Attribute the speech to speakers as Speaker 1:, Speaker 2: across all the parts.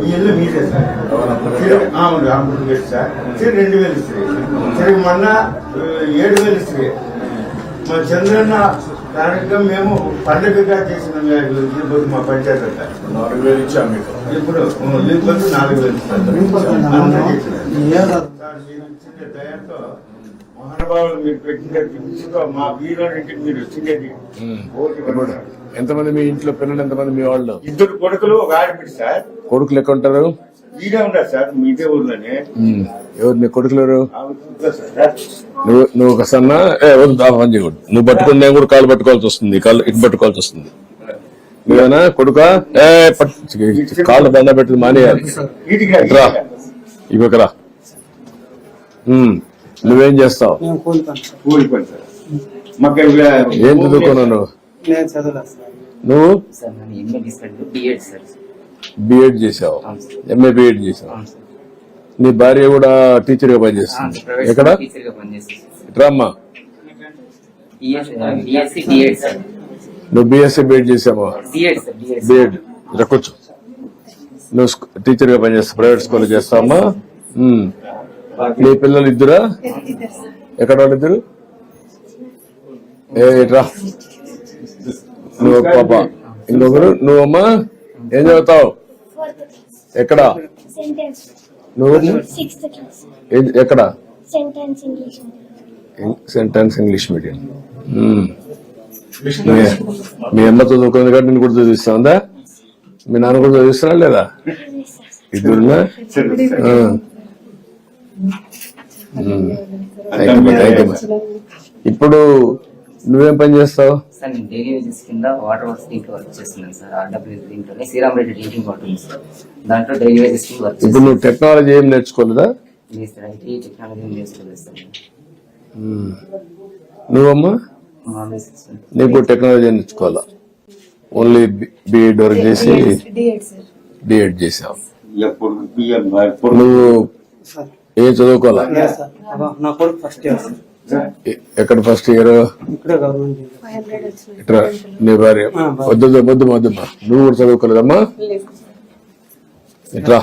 Speaker 1: ఈ ఇల్లు మీదే సార్. అవును అప్పుడు వేసి సార్. తిరిగి రెండు వేలు ఇస్తుంది తిరిగి మొన్న ఏడు వేలు ఇస్తుంది మా చంద్రన్న కార్యక్రమం మేము పండుగగా చేసిన ఇప్పుడు మా పంచాయతీ.
Speaker 2: నాలుగు వేలు ఇచ్చాం మీకు.
Speaker 1: ఇప్పుడు బంధు నాలుగు వేలు ఇస్తారు. అందరూ. సార్, మీరు దయతో మహానుభావులు మీరు పెట్టిన మా మీరు
Speaker 2: ఇప్పుడు ఎంతమంది మీ ఇంట్లో పిల్లలు ఎంతమంది మీ వాళ్ళు?
Speaker 1: ఇద్దరు కొడుకులు ఒక ఆడబిడ్డ సార్.
Speaker 2: కొడుకులు ఎక్కడ ఉంటారు?
Speaker 1: వీడే ఉన్నారు సార్ మీ ఇదే ఊర్లోనే.
Speaker 2: ఎవరు నీ కొడుకులు నువ్వు నువ్వు ఒక సన్న పని చేయకూడదు. నువ్వు పట్టుకుని నేను కూడా కాలు పట్టుకోవాల్సి వస్తుంది కాళ్ళు ఇటు పట్టుకోవాల్సి వస్తుంది. నువ్వేనా కొడుక? ఏ కాళ్ళు దండ పెట్టి మానేయాలి. ఇవ్వకరా. నువ్వేం చేస్తావు?
Speaker 3: సార్.
Speaker 1: మాకు
Speaker 2: ఏం చదువుకున్నావు నువ్వు? నువ్వు?
Speaker 4: బిఎడ్
Speaker 2: చేసావు. ఎంఏ బిఎడ్ చేసావు. నీ భార్య కూడా
Speaker 4: టీచర్గా
Speaker 2: పనిచేస్తుంది. ఎక్కడ? ఇట్రామ్మా. నువ్వు బిఎస్సీ బిఎడ్ చేసావా? బిఎడ్ రక్కొచ్చు నువ్వు స్కూ- టీచర్గా పనిచేస్తావు ప్రైవేట్ స్కూల్ చేస్తావమ్మా? నీ పిల్లలు ఇద్దరా ఎక్కడ వాళ్ళు ఇద్దరు ఏ ఇట్రా నువ్వు పాప. ఇంకొకరు? నువ్వమ్మా? ఏం చదువుతావు? ఎక్కడ? నువ్వు? ఎక్కడ?
Speaker 5: Sentence English
Speaker 2: medium. మీ- మీ అమ్మ చదువుకుంది కాబట్టి నేను కూడా చదివిస్తుందా మీ నాన్న కూడా చదివిస్తున్నా లేదా? ఇద్దరున్నా ఇప్పుడు నువ్వేం పని చేస్తావు?
Speaker 4: సార్ నేను డైలీ వేజెస్ కింద వాటర్ వర్క్స్ దీంట్లో వర్క్ చేస్తున్నాను సార్ ఆర్డబ్ల్యూ దీంట్లోనే. శ్రీరామ్ రెడ్డి డ్రింకింగ్ వాటర్ ఉంది సార్. దాంట్లో డైలీ వేజెస్ కింద వర్క్
Speaker 2: ఇప్పుడు నువ్వు టెక్నాలజీ ఏం నేర్చుకోలేదా?
Speaker 4: లేదు సార్ ఐటీ టెక్నాలజీ నేర్చుకోలేదు సార్.
Speaker 2: మ్మ్. నువ్వమ్మా? నీకు టెక్నాలజీ నేర్చుకోవాలా? ఓన్లీ బిఎడ్ వరకు చేసి డిఎడ్ చేసావు నువ్వు
Speaker 3: సార్.
Speaker 2: ఏం చదువుకోవాలా?
Speaker 3: నా కొడుకు ఫస్ట్ ఇయర్
Speaker 2: ఎక్కడ ఫస్ట్ ఇయర్ ఇట్రా నీ భార్య. వద్దు వద్దు, వద్దు వద్దమ్మా నువ్వు కూడా చదువుకోలేదమ్మా? ఇట్రా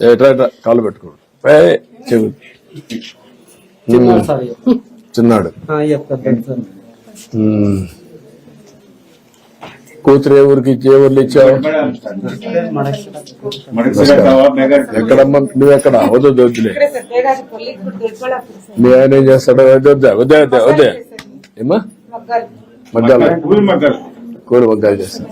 Speaker 2: ఏ, ఇట్రా ఇట్రా కాళ్ళు పెట్టుకోడు ఏ, చెవు.
Speaker 3: చిన్నారు సార్
Speaker 2: చిన్నాడు
Speaker 3: అయ్యా పెద్ద సార్
Speaker 2: ఉమ్. కూతురు ఏ ఊరికి ఇచ్చి ఏ ఊర్లు ఇచ్చావు? ఎక్కడమ్మా? నువ్వు ఎక్కడ? వద్దు వద్దు, వద్దులే. మీ ఆయన ఏం చేస్తాడు వద్దు వద్దా వద్దే వద్దే ఏమ్మా? మగ్గాలు.
Speaker 1: కూలి మగ్గాలు.
Speaker 5: కోసం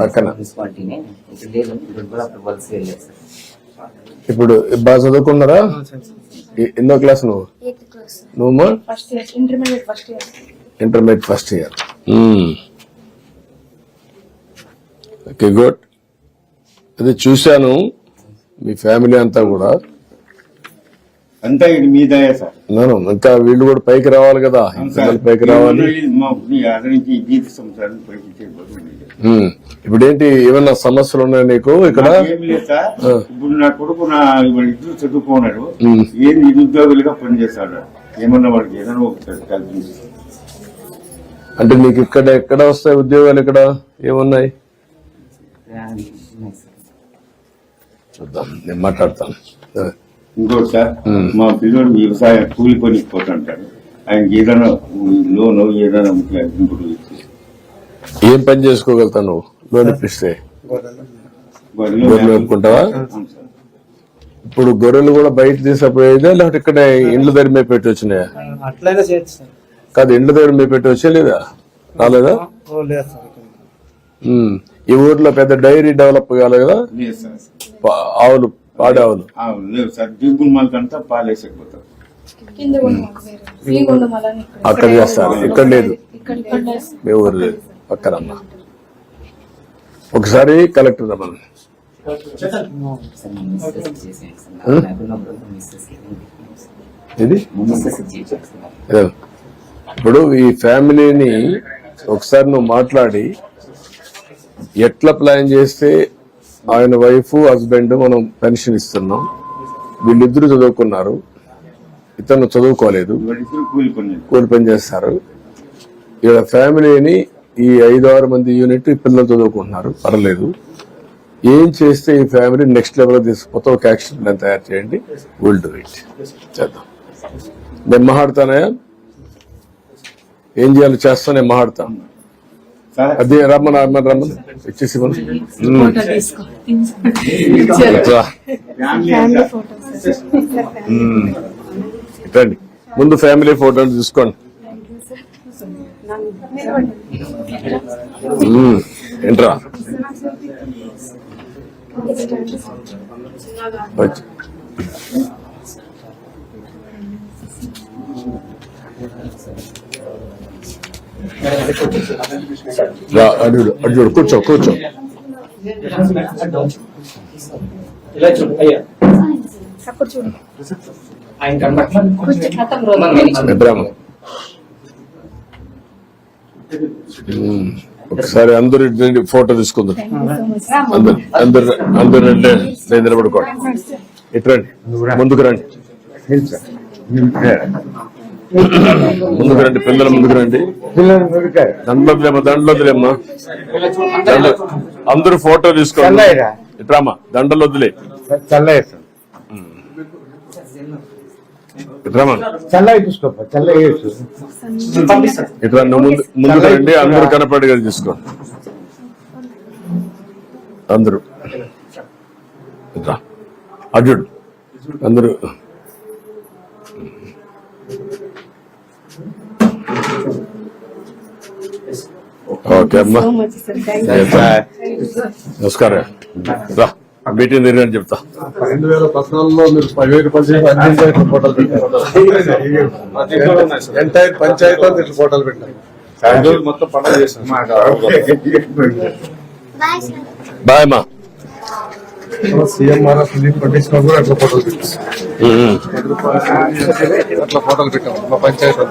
Speaker 2: పక్కన.
Speaker 4: సార్
Speaker 2: ఇప్పుడు బాగా చదువుకున్నారా? ఎన్నో క్లాస్ నువ్వు? నువ్వు
Speaker 5: first year intermediate first year.
Speaker 2: Intermediate first year. Okay good. అది చూశాను మీ ఫ్యామిలీ అంతా కూడా.
Speaker 1: అంతా ఇది మీ దయ సార్.
Speaker 2: నేను ఇంకా వీళ్ళు కూడా పైకి రావాలి కదా.
Speaker 1: సార్.
Speaker 2: పైకి రావాలి.
Speaker 1: మా నుంచి జీవిత సంవత్సరాన్ని పైకి చేయబోతుంది.
Speaker 2: ఇప్పుడు ఏంటి ఏమన్నా సమస్యలు ఉన్నాయి నీకు ఇక్కడ?
Speaker 1: ఏం లేదు సార్. ఇప్పుడు నా కొడుకు నా ఇద్దరు చదువుకున్నాడు. ఏం నిరుద్యోగులుగా పనిచేస్తాడు ఏమన్నా వాడికి ఏదైనా కల్పించి
Speaker 2: అంటే నీకు ఇక్కడ ఎక్కడ వస్తాయి ఉద్యోగాలు ఇక్కడ? ఏమున్నాయి? చూద్దాం నేను మాట్లాడతాను.
Speaker 1: ఇంకోటి సార్. మా పిల్లడు వ్యవసాయం కూలి పనికి పోతుంటాడు. ఆయనకి ఏదైనా లోన్ ఏదైనా ఇంకోటి
Speaker 2: ఏం పని చేసుకోగలుగుతావు నువ్వు? లోన్ ఇప్పిస్తే.
Speaker 3: గొర్రెలు.
Speaker 2: మేపుకుంటావా. ఇప్పుడు గొర్రెలు కూడా బయట తీసుకుపోయేదా లేకపోతే ఇక్కడ ఇండ్ల దగ్గర మేము పెట్టి వచ్చినాయా? కాదు ఇండ్ల దగ్గర మేము పెట్టి వచ్చే లేదా? రాలేదా. ఈ ఊర్లో పెద్ద డైరీ డెవలప్ కాలేదు కదా? ఆవులు పాడే ఆవులు. అక్కడ చేస్తారు. ఇక్కడ లేదు. మీ ఊరు లేదు. పక్కనమ్మా. ఒకసారి కలెక్టర్ రమ్మని. ఇది ఏదో. ఇప్పుడు ఈ ఫ్యామిలీని ఒకసారి నువ్వు మాట్లాడి ఎట్లా ప్లాన్ చేస్తే ఆయన వైఫ్ హస్బెండ్ మనం పెన్షన్ ఇస్తున్నాం వీళ్ళిద్దరూ చదువుకున్నారు ఇతను చదువుకోలేదు
Speaker 1: వాడిద్దరు కూలి పని
Speaker 2: కూలి పని చేస్తారు. ఇక్కడ ఫ్యామిలీని ఈ ఐదు ఆరు మంది యూనిట్ ఈ పిల్లలు చదువుకుంటున్నారు. పర్లేదు. ఏం చేస్తే ఈ ఫ్యామిలీ నెక్స్ట్ లెవెల్ తీసుకుపోతే ఒక యాక్షన్ ప్లాన్ తయారు చేయండి. విల్ డూ ఇట్ చేద్దాం. నేను మాట్లాడతానయా ఏం చేయాలో? చేస్తా నేను మాట్లాడతాను
Speaker 1: సార్
Speaker 2: అదే రమ్మని రమ్మని రమ్మని. ఇచ్చేసి రండి ముందు ఫ్యామిలీ ఫోటో తీసుకోండి. ఏంట్రా? అటు చూడు కూర్చో కూర్చో.
Speaker 3: ఇలా చూడు. అయ్యా
Speaker 5: అప్పుడు చూడు
Speaker 3: ఆయన కనబట్ల.
Speaker 2: ఒకసారి అందరు ఫోటో తీసుకుందాం. అందరు అందరు అందరు రండి. నేను నిలబడుకోండి ఇటు రండి. ముందుకు రండి. ముందుకు రండి పిల్లలు ముందుకు రండి. దండలేమ్మా దండలొద్దులేమ్మా దండ అందరూ ఫోటో తీసుకోండి. ఇట్రామా దండలు వద్దులే
Speaker 1: చల్లయ్య చూసుకోపా
Speaker 2: ముందు ముందుకు రండి అందరూ కనపడేగా అందరూ. ఓకే అమ్మా. నమస్కారం. రా. మీటింగ్ తిరిగి చెప్తా.
Speaker 6: రెండు వేల పద్నాలుగులో మీరు పదివేలు ఫోటోలు పెట్టారు. ఎంటైర్ పంచాయతీ ఇట్లా ఫోటోలు పెట్టారు. మొత్తం పండుగ చేశాం
Speaker 5: బాయ్
Speaker 6: సీఎం పట్టించిన కూడా అట్లా ఫోటోలు పెట్టాం అట్లా ఫోటోలు పెట్టాం మా పంచాయతీ.